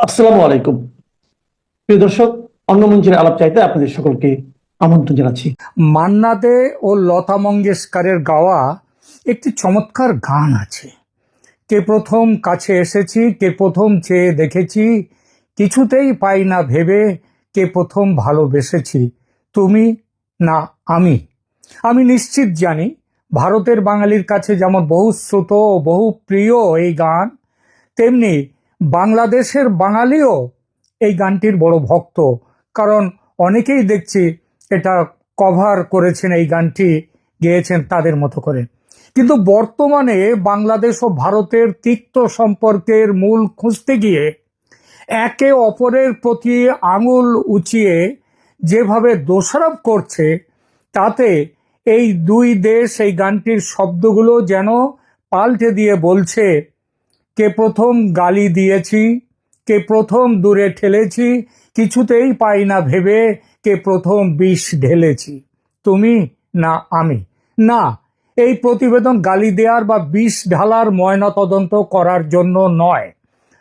আসসালামু আলাইকুম। প্রিয় দর্শক অঙ্গমঞ্চের আলাপ চাইতে আপনাদের সকলকে আমন্ত্রণ জানাচ্ছি। মান্না দে ও লতা মঙ্গেশকরের গাওয়া একটি চমৎকার গান আছে। কে প্রথম কাছে এসেছি, কে প্রথম চেয়ে দেখেছি, কিছুতেই পাই না ভেবে কে প্রথম ভালোবেসেছি, তুমি না আমি। আমি নিশ্চিত জানি, ভারতের বাঙালির কাছে যেমন বহু শ্রুত বহু প্রিয় এই গান, তেমনি বাংলাদেশের বাঙালিও এই গানটির বড় ভক্ত। কারণ অনেকেই দেখছি এটা কভার করেছেন এই গানটি, গেয়েছেন তাদের মতো করে। কিন্তু বর্তমানে বাংলাদেশ ও ভারতের তিক্ত সম্পর্কের মূল খুঁজতে গিয়ে একে অপরের প্রতি আঙুল উঁচিয়ে যেভাবে দোষারোপ করছে, তাতে এই দুই দেশ এই গানটির শব্দগুলো যেন পাল্টে দিয়ে বলছে কে প্রথম গালি দিয়েছি, কে প্রথম দূরে ঠেলেছি, কিছুতেই পাই না ভেবে কে প্রথম বিষ ঢেলেছি। তুমি না আমি। না, এই প্রতিবেদন গালি দেওয়ার বা বিষ ঢালার ময়নাতদন্ত করার জন্য নয়।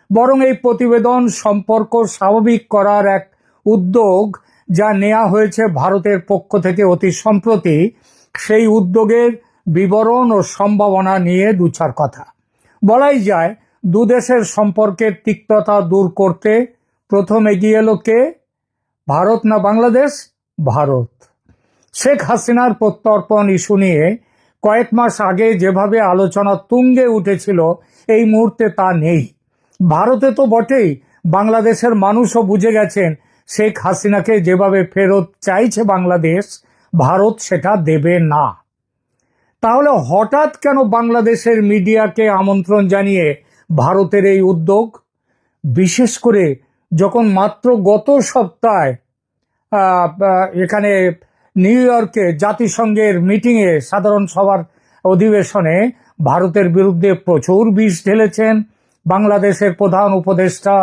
বরং এই প্রতিবেদন সম্পর্ক স্বাভাবিক করার এক উদ্যোগ যা নেওয়া হয়েছে ভারতের পক্ষ থেকে অতি সম্প্রতি। সেই উদ্যোগের বিবরণ ও সম্ভাবনা নিয়ে দুচার কথা। বলাই যায় দু দেশের সম্পর্কের তিক্ততা দূর করতে প্রথম এগিয়ে এলো কে? ভারত না বাংলাদেশ? ভারত। শেখ হাসিনার প্রত্যর্পণ ইস্যু নিয়ে কয়েক মাস আগে যেভাবে আলোচনা তুঙ্গে উঠেছিল, এই মুহূর্তে তা নেই। ভারতে তো বটেই বাংলাদেশের মানুষও বুঝে গেছেন, শেখ হাসিনাকে যেভাবে ফেরত চাইছে বাংলাদেশ, ভারত সেটা দেবে না। তাহলে হঠাৎ কেন বাংলাদেশের মিডিয়াকে আমন্ত্রণ জানিয়ে ভারতের এই উদ্যোগ, বিশেষ করে যখন মাত্র গত সপ্তাহে এখানে নিউ ইয়র্কে জাতিসংঘের মিটিংয়ে সাধারণ সভার অধিবেশনে ভারতের বিরুদ্ধে প্রচুর বিষ ঢেলেছেন। বাংলাদেশের প্রধান উপদেষ্টা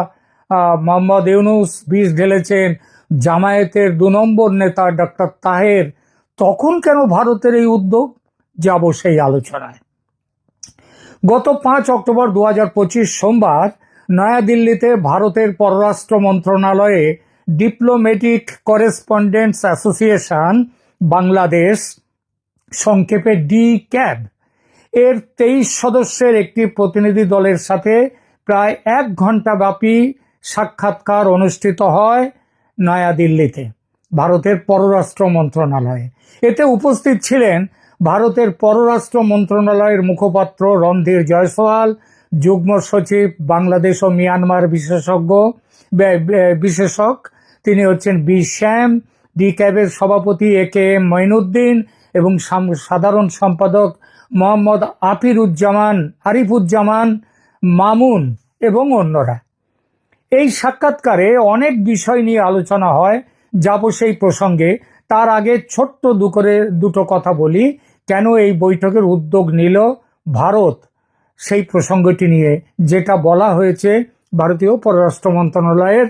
মোহাম্মদ ইউনুস বিষ ঢেলেছেন। জামায়াতের দু নম্বর নেতা ডক্টর তাহের। তখন কেন ভারতের এই উদ্যোগ? যাব সেই আলোচনায়। গত পাঁচ অক্টোবর দু হাজার পঁচিশ সোমবার নয়াদিল্লিতে ভারতের পররাষ্ট্র মন্ত্রণালয়ে ডিপ্লোম্যাটিক করেসপন্ডেন্টস অ্যাসোসিয়েশন বাংলাদেশ সংক্ষেপে ডি ক্যাব এর তেইশ সদস্যের একটি প্রতিনিধি দলের সাথে প্রায় এক ঘণ্টা ব্যাপী সাক্ষাৎকার অনুষ্ঠিত হয় নয়াদিল্লিতে, ভারতের পররাষ্ট্র মন্ত্রণালয়ে। এতে উপস্থিত ছিলেন ভারতের পররাষ্ট্র মন্ত্রণালয়ের মুখপাত্র রণধীর জয়সওয়াল, যুগ্ম সচিব, বাংলাদেশ ও মিয়ানমার বিশেষজ্ঞ বিশেষক, তিনি হচ্ছেন বি শ্যাম, ডি ক্যাবের সভাপতি এ কে এম মঈনুদ্দিন এবং সাধারণ সম্পাদক মোহাম্মদ আফিরুজ্জামান, আরিফুজ্জামান, মামুন এবং অন্যরা। এই সাক্ষাৎকারে অনেক বিষয় নিয়ে আলোচনা হয়, যাব সেই প্রসঙ্গে। তার আগে ছোট্ট দু করে দুটো কথা বলি। কেন এই বৈঠকের উদ্যোগ নিল ভারত? সেই প্রসঙ্গটি নিয়ে যেটা বলা হয়েছে ভারতীয় পররাষ্ট্র মন্ত্রণালয়ের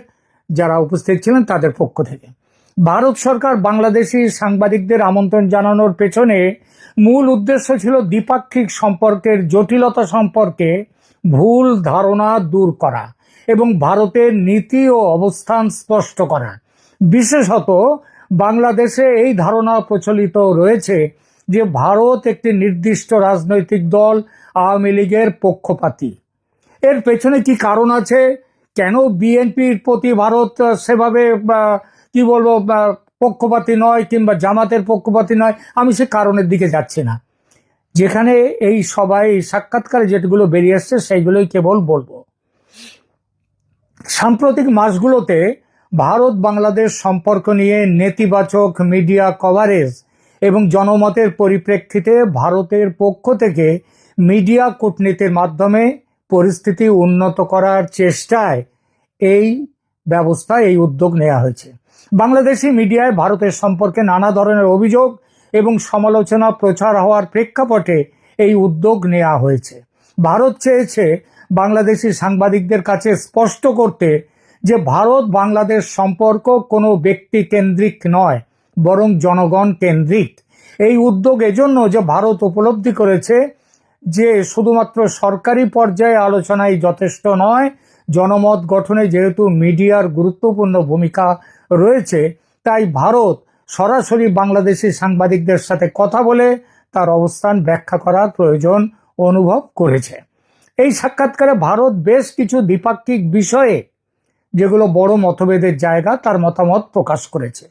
যারা উপস্থিত ছিলেন তাদের পক্ষ থেকে। ভারত সরকার বাংলাদেশি সাংবাদিকদের আমন্ত্রণ জানানোর পেছনে মূল উদ্দেশ্য ছিল দ্বিপাক্ষিক সম্পর্কের জটিলতা সম্পর্কে ভুল ধারণা দূর করা এবং ভারতের নীতি ও অবস্থান স্পষ্ট করা। বিশেষত বাংলাদেশে এই ধারণা প্রচলিত রয়েছে যে ভারত একটি নির্দিষ্ট রাজনৈতিক দল আওয়ামী লীগের পক্ষপাতী। এর পেছনে কি কারণ আছে? কেন বিএনপির প্রতি ভারত সেভাবে কি বলব পক্ষপাতী নয় কিংবা জামাতের পক্ষপাতী নয়? আমি সে কারণের দিকে যাচ্ছি না। যেখানে এই সবাই সাক্ষাৎকারে যেগুলো বেরিয়ে আসছে সেইগুলোই কেবল বলব। সাম্প্রতিক মাসগুলোতে ভারত বাংলাদেশ সম্পর্ক নিয়ে নেতিবাচক মিডিয়া কভারেজ এবং জনমতের পরিপ্রেক্ষিতে ভারতের পক্ষ থেকে মিডিয়া কূটনীতির মাধ্যমে পরিস্থিতি উন্নত করার চেষ্টায় এই ব্যবস্থা, এই উদ্যোগ নেওয়া হয়েছে। বাংলাদেশি মিডিয়ায় ভারতের সম্পর্কে নানা ধরনের অভিযোগ এবং সমালোচনা প্রচার হওয়ার প্রেক্ষাপটে এই উদ্যোগ নেওয়া হয়েছে। ভারত চেয়েছে বাংলাদেশি সাংবাদিকদের কাছে স্পষ্ট করতে যে ভারত বাংলাদেশ সম্পর্ক কোনো ব্যক্তি কেন্দ্রিক নয় বরং জনগণ কেন্দ্রিক। এই উদ্যোগ এজন্য যে ভারত উপলব্ধি করেছে যে শুধুমাত্র সরকারি পর্যায়ে আলোচনাই যথেষ্ট নয়, জনমত গঠনে যেহেতু মিডিয়ার গুরুত্বপূর্ণ ভূমিকা রয়েছে, তাই ভারত সরাসরি বাংলাদেশি সাংবাদিকদের সাথে কথা বলে তার অবস্থান ব্যাখ্যা করার প্রয়োজন অনুভব করেছে। এই সাক্ষাৎকারে ভারত বেশ কিছু দ্বিপাক্ষিক বিষয়ে, যেগুলো বড় মতভেদের জায়গা, তার মতামত প্রকাশ করেছে।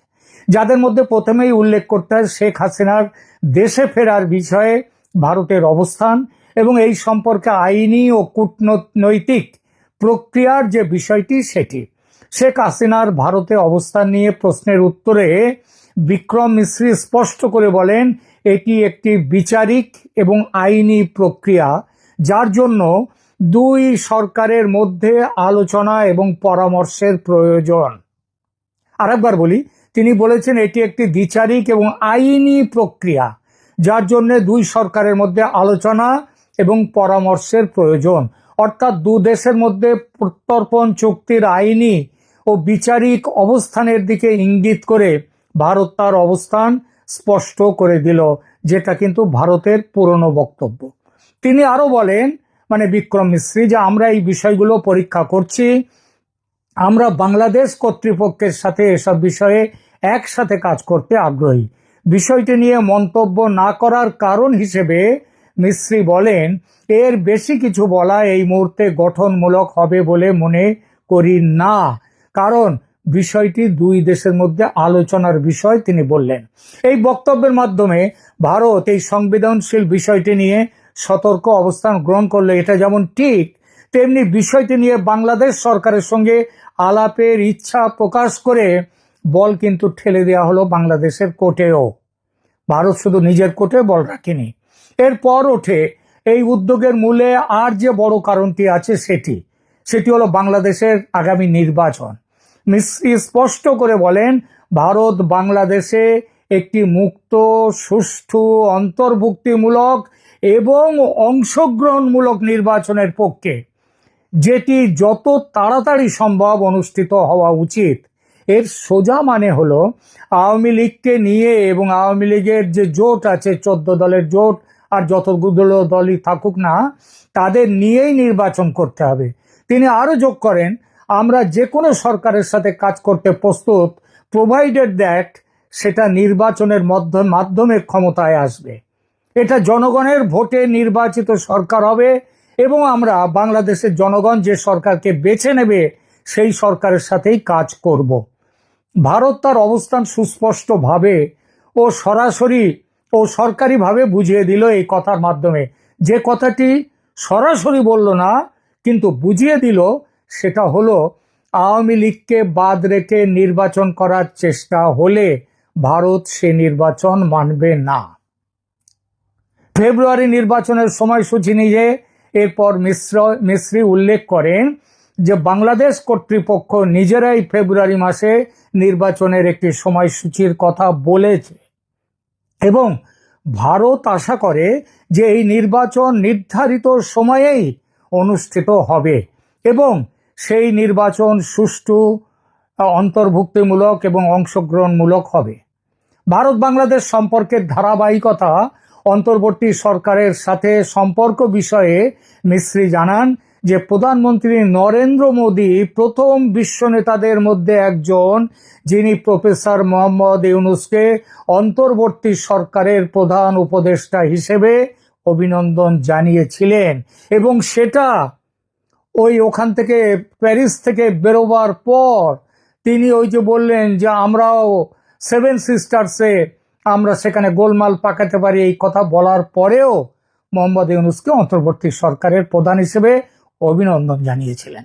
যাদের মধ্যে প্রথমেই উল্লেখ করতে হয় শেখ হাসিনার দেশে ফেরার বিষয়ে ভারতের অবস্থান এবং এই সম্পর্কে আইনি ও কূটনৈতিক প্রক্রিয়ার যে বিষয়টি সেটি। শেখ হাসিনার ভারতে অবস্থান নিয়ে প্রশ্নের উত্তরে বিক্রম মিশ্রি স্পষ্ট করে বলেন, এটি একটি বিচারিক এবং আইনি প্রক্রিয়া, যার জন্য দুই সরকারের মধ্যে আলোচনা এবং পরামর্শের প্রয়োজন। আরেকবার বলি তিনি বলেছেন এটি একটি দ্বিচারিক এবং আইনি প্রক্রিয়া, যার জন্য দুই সরকারের মধ্যে আলোচনা এবং পরামর্শের প্রয়োজন। অর্থাৎ দু দেশের মধ্যে প্রত্যর্পণ চুক্তির আইনি ও বিচারিক অবস্থানের দিকে ইঙ্গিত করে ভারত তার অবস্থান স্পষ্ট করে দিল, যেটা কিন্তু ভারতের পুরনো বক্তব্য। তিনি আরও বলেন মানে বিক্রম মিশ্রী যে আমরা এই বিষয়গুলো পরীক্ষা করছি, আমরা বাংলাদেশ কর্তৃপক্ষের সাথে এসব বিষয়ে একসাথে কাজ করতে আগ্রহী। বিষয়টি নিয়ে মন্তব্য না করার কারণ হিসেবে মিশ্রী বলেন, এর বেশি কিছু বলা এই মুহূর্তে গঠনমূলক হবে বলে মনে করি না। কারণ বিষয়টি দুই দেশের মধ্যে আলোচনার বিষয় তিনি বললেন। এই বক্তব্যের মাধ্যমে ভারত এই সংবেদনশীল বিষয়টি নিয়ে সতর্ক অবস্থান গ্রহণ করলে এটা যেমন ঠিক, তেমনি বিষয়টি নিয়ে বাংলাদেশ সরকারের সঙ্গে আলাপের ইচ্ছা প্রকাশ করে বল কিন্তু ঠেলে দেওয়া হলো বাংলাদেশের কোর্টেও ভারত শুধু নিজের কোর্টে বল রাখেনি। এরপর ওঠে এই উদ্যোগের মূলে আর যে বড় কারণটি আছে সেটি সেটি হলো বাংলাদেশের আগামী নির্বাচন। স্পষ্ট করে বলেন, ভারত বাংলাদেশে একটি মুক্ত, সুষ্ঠু, অন্তর্ভুক্তিমূলক এবং অংশগ্রহণমূলক নির্বাচনের পক্ষে, যেটি যত তাড়াতাড়ি সম্ভব অনুষ্ঠিত হওয়া উচিত। এর সোজা মানে হলো আওয়ামী লীগকে নিয়ে এবং আওয়ামী লীগের যে জোট আছে, চোদ্দ দলের জোট আর যতগুলো দলই থাকুক না, তাদের নিয়েই নির্বাচন করতে হবে। তিনি আরও যোগ করেন, আমরা যে কোনো সরকারের সাথে কাজ করতে প্রস্তুত প্রোভাইডেড দ্যাট সেটা নির্বাচনের মধ্য- মাধ্যমে ক্ষমতায় আসবে। এটা জনগণের ভোটে নির্বাচিত সরকার হবে এবং আমরা বাংলাদেশের জনগণ যে সরকারকে বেছে নেবে, সেই সরকারের সাথেই কাজ করব। ভারত তার অবস্থান সুস্পষ্টভাবে ও সরাসরি ও সরকারিভাবে বুঝিয়ে দিল এই কথার মাধ্যমে। যে কথাটি সরাসরি বলল না, কিন্তু বুঝিয়ে দিল, সেটা হলো, আওয়ামী লীগকে বাদ রেখে নির্বাচন করার চেষ্টা হলে ভারত সে নির্বাচন মানবে না। ফেব্রুয়ারি নির্বাচনের সময়সূচি নিয়ে এরপর মিশ্র, মিশ্রী উল্লেখ করেন যে বাংলাদেশ কর্তৃপক্ষ নিজেরাই ফেব্রুয়ারি মাসে নির্বাচনের একটি সময়সূচির কথা বলেছে। এবং ভারত আশা করে যে এই নির্বাচন নির্ধারিত সময়েই অনুষ্ঠিত হবে এবং সেই নির্বাচন সুষ্ঠু, অন্তর্ভুক্তিমূলক এবং অংশগ্রহণমূলক হবে। ভারত বাংলাদেশ সম্পর্কের ধারাবাহিকতা অন্তর্বর্তী সরকারের সাথে সম্পর্ক বিষয়ে মিশ্রি জানান যে প্রধানমন্ত্রী নরেন্দ্র মোদী প্রথম বিশ্ব নেতাদের মধ্যে একজন, যিনি প্রফেসর মোহাম্মদ ইউনুসকে অন্তর্বর্তী সরকারের প্রধান উপদেষ্টা হিসেবে অভিনন্দন জানিয়েছিলেন। এবং সেটা ওই ওখান থেকে প্যারিস থেকে বেরোবার পর তিনি ওই যে বললেন যে, আমরাও সেভেন সিস্টার্সে আমরা সেখানে গোলমাল পাকাতে পারি। এই কথা বলার পরেও মোহাম্মদ ইউনুসকে অন্তর্বর্তী সরকারের প্রধান হিসেবে অভিনন্দন জানিয়েছিলেন।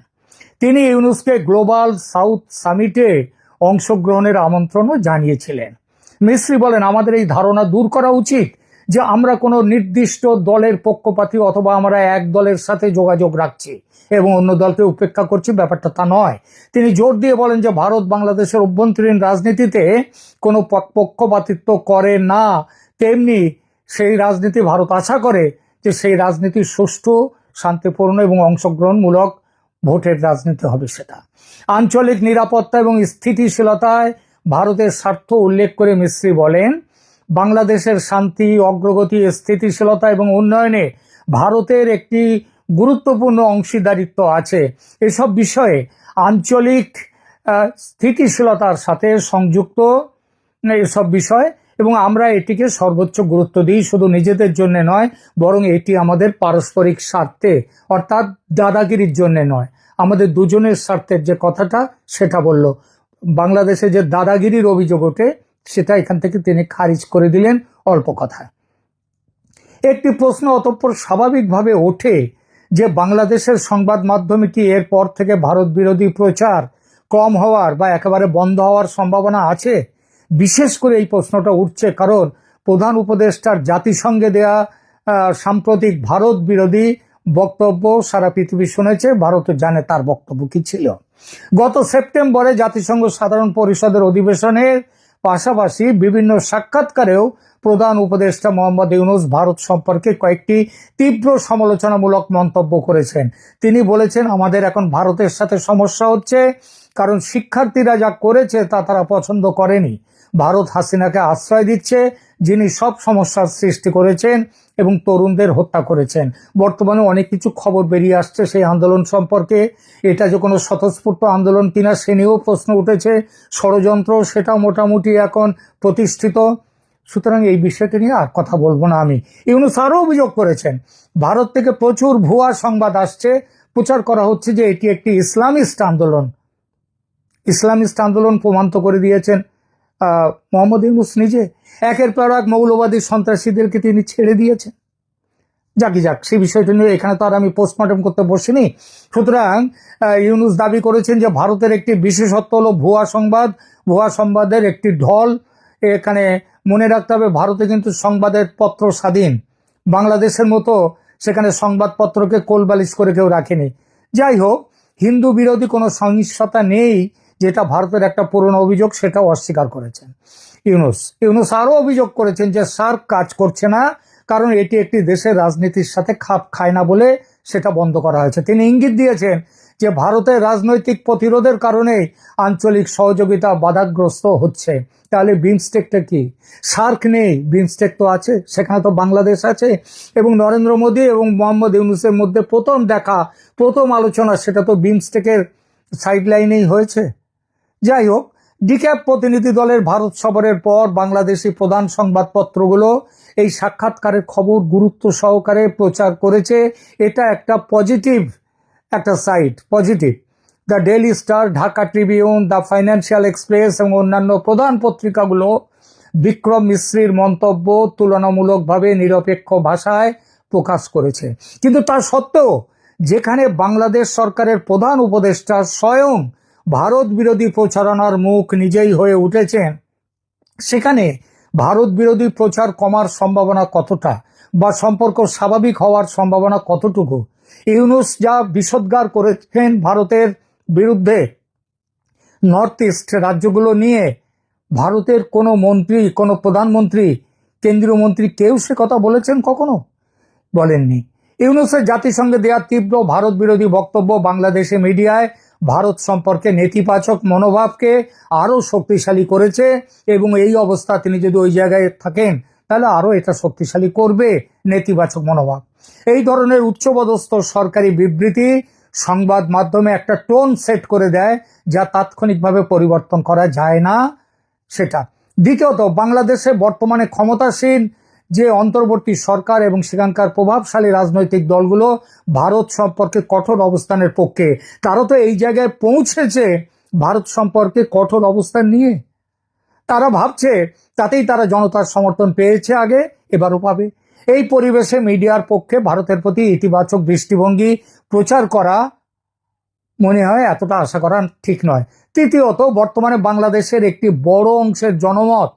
তিনি ইউনুসকে গ্লোবাল সাউথ সামিটে অংশগ্রহণের আমন্ত্রণও জানিয়েছিলেন। মিস্ত্রি বলেন, আমাদের এই ধারণা দূর করা উচিত যে আমরা কোনো নির্দিষ্ট দলের পক্ষপাতী অথবা আমরা এক দলের সাথে যোগাযোগ রাখছি এবং অন্য দলকে উপেক্ষা করছি। ব্যাপারটা তা নয়। তিনি জোর দিয়ে বলেন যে, ভারত বাংলাদেশের অভ্যন্তরীণ রাজনীতিতে কোনো পক্ষপাতিত্ব করে না। তেমনি সেই রাজনীতি ভারত আশা করে যে সেই রাজনীতি সুষ্ঠু শান্তিপূর্ণ এবং অংশগ্রহণমূলক ভোটের রাজনীতি হবে সেটা। আঞ্চলিক নিরাপত্তা এবং স্থিতিশীলতায় ভারতের স্বার্থ উল্লেখ করে মিস্ত্রি বলেন, বাংলাদেশের শান্তি, অগ্রগতি, স্থিতিশীলতা এবং উন্নয়নে ভারতের একটি গুরুত্বপূর্ণ অংশীদারিত্ব আছে। এসব বিষয়ে আঞ্চলিক স্থিতিশীলতার সাথে সংযুক্ত, এসব বিষয় এবং আমরা এটিকে সর্বোচ্চ গুরুত্ব দিই, শুধু নিজেদের জন্য নয়, বরং এটি আমাদের পারস্পরিক স্বার্থে, অর্থাৎ দাদাগিরির জন্য নয়। আমাদের দুজনের স্বার্থের যে কথাটা, সেটা বলল। বাংলাদেশে যে দাদাগিরির অভিযোগ ওঠে, সেটা এখান থেকে তিনি খারিজ করে দিলেন অল্প কথায়। একটি প্রশ্ন অতঃপর স্বাভাবিকভাবে ওঠে যে, বাংলাদেশের সংবাদ মাধ্যমে কি এরপর থেকে ভারত বিরোধী প্রচার কম হওয়ার বা একেবারে বন্ধ হওয়ার সম্ভাবনা আছে? বিশেষ করে এই প্রশ্নটা উঠছে কারণ প্রধান উপদেষ্টার জাতিসংঘে দেয়া সাম্প্রতিক ভারত বিরোধী বক্তব্য সারা পৃথিবী শুনেছে, ভারত জানে তার বক্তব্য কি ছিল। গত সেপ্টেম্বরে জাতিসংঘ সাধারণ পরিষদের অধিবেশনের পাশাপাশি বিভিন্ন সাক্ষাৎকারেও প্রধান উপদেষ্টা মোহাম্মদ ইউনুস ভারত সম্পর্কে কয়েকটি তীব্র সমালোচনামূলক মন্তব্য করেছেন। তিনি বলেছেন, আমাদের এখন ভারতের সাথে সমস্যা হচ্ছে, কারণ শিক্ষার্থীরা যা করেছে তা তারা পছন্দ করেনি। ভারত হাসিনাকে আশ্রয় দিচ্ছে, যিনি সব সমস্যার সৃষ্টি করেছেন এবং তরুণদের হত্যা করেছেন। বর্তমানে অনেক কিছু খবর বেরিয়ে আসছে সেই আন্দোলন সম্পর্কে। এটা যে কোনো স্বতঃস্ফূর্ত আন্দোলন কিনা সে নিয়েও প্রশ্ন উঠেছে। ষড়যন্ত্র সেটা মোটামুটি এখন প্রতিষ্ঠিত। সুতরাং এই বিষয়টি নিয়ে আর কথা বলব না আমি। ইউনুস আরও অভিযোগ করেছেন, ভারত থেকে প্রচুর ভুয়া সংবাদ আসছে। প্রচার করা হচ্ছে যে এটি একটি ইসলামিস্ট আন্দোলন। ইসলামিস্ট আন্দোলন প্রমাণিত করে দিয়েছেন। মোহাম্মদ ইউনুস নিজে একের পর এক মৌলবাদী সন্ত্রাসীদেরকে তিনি ছেড়ে দিয়েছেন। যাকি, যাক, সেই বিষয়টা নিয়ে এখানে তো আর আমি পোস্টমর্টম করতে বসিনি। সুতরাং ইউনুস দাবি করেছেন যে ভারতের একটি বিশেষত্ব হলো ভুয়া সংবাদ, ভুয়া সংবাদের একটি ঢল। এখানে মনে রাখতে হবে, ভারতে কিন্তু সংবাদের পত্র স্বাধীন। বাংলাদেশের মতো সেখানে সংবাদপত্রকে কোলবালিশ করে কেউ রাখেনি। যাই হোক, হিন্দু বিরোধী কোনো সহিংসতা নেই যেটা ভারতের একটা পুরনো অভিযোগ, সেটাও অস্বীকার করেছেন। ইউনুস ইউনুস আরও অভিযোগ করেছেন যে সার্ক কাজ করছে না, কারণ এটি একটি দেশের রাজনীতির সাথে খাপ খায় না বলে সেটা বন্ধ করা হয়েছে। তিনি ইঙ্গিত দিয়েছেন যে ভারতের রাজনৈতিক প্রতিরোধের কারণে আঞ্চলিক সহযোগিতা বাধাগ্রস্ত হচ্ছে। তাহলে বিমস্টেকটা কি? সার্ক নেই, বিমস্টেক তো আছে, সেখানে তো বাংলাদেশ আছে, এবং নরেন্দ্র মোদী এবং মোহাম্মদ ইউনুসের মধ্যে প্রথম দেখা, প্রথম আলোচনা, সেটা তো বিমস্টেকের সাইড লাইনেই হয়েছে? যাই হোক ডিক্যাপ প্রতিনিধি দলের ভারত সফরের পর বাংলাদেশি প্রধান সংবাদপত্রগুলো এই সাক্ষাৎকারের খবর গুরুত্ব সহকারে প্রচার করেছে। এটা একটা পজিটিভ একটা site, positive. The daily star, Dhaka tribune, the financial express এবং অন্যান্য প্রধান পত্রিকাগুলো বিক্রম মিশ্রির মন্তব্য তুলনামূলকভাবে নিরপেক্ষ ভাষায় প্রকাশ করেছে। কিন্তু তা সত্ত্বেও, যেখানে বাংলাদেশ সরকারের প্রধান উপদেষ্টা স্বয়ং ভারত বিরোধী প্রচারণার মুখ নিজেই হয়ে উঠেছেন। সেখানে ভারত বিরোধী প্রচার কমার সম্ভাবনা কতটা বা সম্পর্ক স্বাভাবিক হওয়ার সম্ভাবনা কতটুকু? ইউনুস যা বিষোদ্গার করেছেন ভারতের বিরুদ্ধে নর্থ ইস্ট রাজ্যগুলো নিয়ে, ভারতের কোনো মন্ত্রী, কোনো প্রধানমন্ত্রী, কেন্দ্রীয় মন্ত্রী কেউ সে কথা বলেছেন কখনো? বলেননি। ইউনুসের জাতিসংঘে দেওয়া তীব্র ভারত বিরোধী বক্তব্য বাংলাদেশে মিডিয়ায় ভারত সম্পর্কে নেতিবাচক মনোভাবকে আরও শক্তিশালী করেছে এবং এই অবস্থা তিনি যদি ওই জায়গায় থাকেন, তাহলে আরও এটা শক্তিশালী করবে নেতিবাচক মনোভাব। এই ধরনের উচ্চপদস্থ সরকারি বিবৃতি সংবাদ মাধ্যমে একটা টোন সেট করে দেয় যা তাৎক্ষণিকভাবে পরিবর্তন করা যায় না সেটা। দ্বিতীয়ত, বাংলাদেশে বর্তমানে ক্ষমতাসীন যে অন্তর্বর্তী সরকার এবং সেখানকার প্রভাবশালী রাজনৈতিক দলগুলো ভারত সম্পর্কে কঠোর অবস্থানের পক্ষে। তারা তো এই জায়গায় পৌঁছেছে ভারত সম্পর্কে কঠোর অবস্থান নিয়ে। তারা ভাবছে, তাতেই তারা জনতার সমর্থন পেয়েছে আগে, এবারও পাবে। এই পরিবেশে মিডিয়ার পক্ষে ভারতের প্রতি ইতিবাচক দৃষ্টিভঙ্গি প্রচার করা মনে হয় এতটা আশা করা ঠিক নয়। তৃতীয়ত, বর্তমানে বাংলাদেশের একটি বড় অংশের জনমত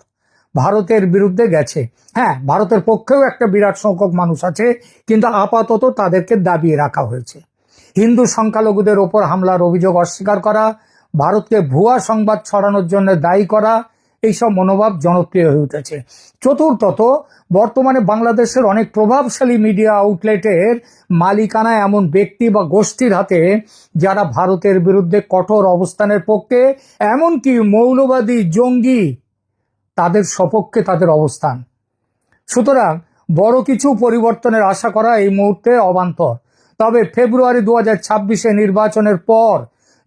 ভারতের বিরুদ্ধে গেছে। হ্যাঁ ভারতের পক্ষেও একটা বিরাট সংখ্যক মানুষ আছে, কিন্তু আপাতত তাদেরকে দাবিয়ে রাখা হয়েছে। হিন্দু সংখ্যালঘুদের ওপর হামলার অভিযোগ অস্বীকার করা, ভারতকে ভুয়া সংবাদ ছড়ানোর জন্য দায়ী করা, এইসব মনোভাব জনপ্রিয় হয়ে উঠেছে। চতুর্থত, বর্তমানে বাংলাদেশের অনেক প্রভাবশালী মিডিয়া আউটলেটের মালিকানা এমন ব্যক্তি বা গোষ্ঠীর হাতে, যারা ভারতের বিরুদ্ধে কঠোর অবস্থানের পক্ষে, এমনকি মৌলবাদী জঙ্গি তাদের সপক্ষে তাদের অবস্থান। সুতরাং বড় কিছু পরিবর্তনের আশা করা এই মুহূর্তে অবান্তর। তবে ফেব্রুয়ারি দু হাজার নির্বাচনের পর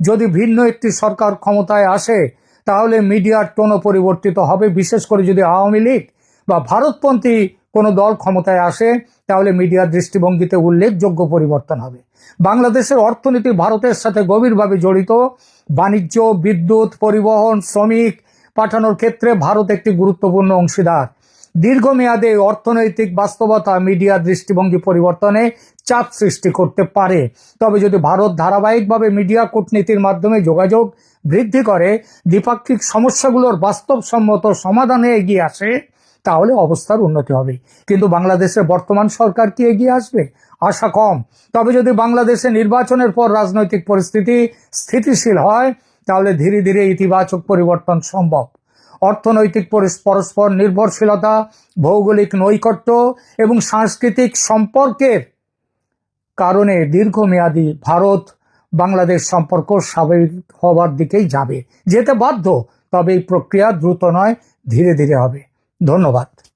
যদি ভিন্ন একটি সরকার ক্ষমতায় আসে, তাহলে মিডিয়ার টোনও পরিবর্তিত হবে। বিশেষ করে যদি আওয়ামী লীগ বা ভারতপন্থী কোনো দল ক্ষমতায় আসে, তাহলে মিডিয়ার দৃষ্টিভঙ্গিতে উল্লেখযোগ্য পরিবর্তন হবে। বাংলাদেশের অর্থনীতি ভারতের সাথে গভীরভাবে জড়িত। বাণিজ্য, বিদ্যুৎ, পরিবহন, শ্রমিক পাঠানোর ক্ষেত্রে ভারত একটি গুরুত্বপূর্ণ অংশীদার। দীর্ঘমেয়াদে অর্থনৈতিক বাস্তবতা, মিডিয়া দৃষ্টিভঙ্গি পরিবর্তনে চাপ সৃষ্টি করতে পারে। তবে যদি ভারত ধারাবাহিকভাবে মিডিয়া কূটনীতির মাধ্যমে যোগাযোগ বৃদ্ধি করে, দ্বিপাক্ষিক সমস্যাগুলোর বাস্তবসম্মত সমাধানে এগিয়ে আসে, তাহলে অবস্থার উন্নতি হবে। কিন্তু বাংলাদেশের বর্তমান সরকার কি এগিয়ে আসবে? আশা কম। তবে যদি বাংলাদেশে নির্বাচনের পর রাজনৈতিক পরিস্থিতি স্থিতিশীল হয় তাহলে ধীরে ধীরে ইতিবাচক পরিবর্তন সম্ভব। অর্থনৈতিক পরস্পর নির্ভরশীলতা, ভৌগোলিক নৈকট্য এবং সাংস্কৃতিক সম্পর্কের কারণে দীর্ঘমেয়াদী ভারত বাংলাদেশ সম্পর্ক স্বাভাবিক হওয়ার দিকেই যাবে। যেতে বাধ্য, তবে এই প্রক্রিয়া দ্রুত নয়, ধীরে ধীরে হবে। ধন্যবাদ।